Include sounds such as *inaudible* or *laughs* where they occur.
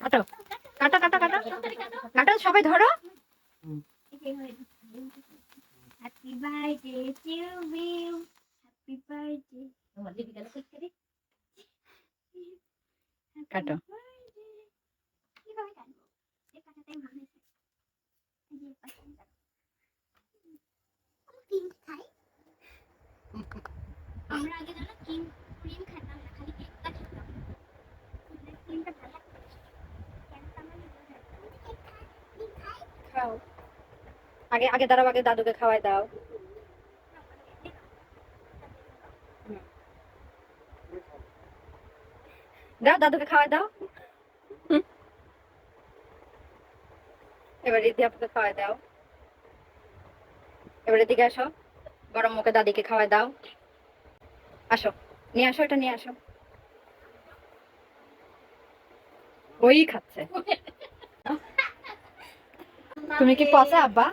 কাটো কাটো কাটো কাটো কাটো সবাই ধরো। হ্যাপি কাটো। কীভাবে কাটবো আমরা আগে জানো ক্রিম ক্রিম খেতাম না, খালি কেকটা খেতাম। ক্রিমটা ভালো খাও? আগে আগে দাঁড়াও, আগে দাদুকে খাওয়াই দাও। দাও, দাদুকে খাওয়াই দাও। এবার রিদ্ধি আপুকে খাওয়াই দাও। এবার এদিকে আসো। গরম মুখে দাদিকে খাওয়াই দাও। আসো নিয়ে আসো এটা নিয়ে আসো। ওই খাচ্ছে। *laughs* তুমি কি পচা আব্বা?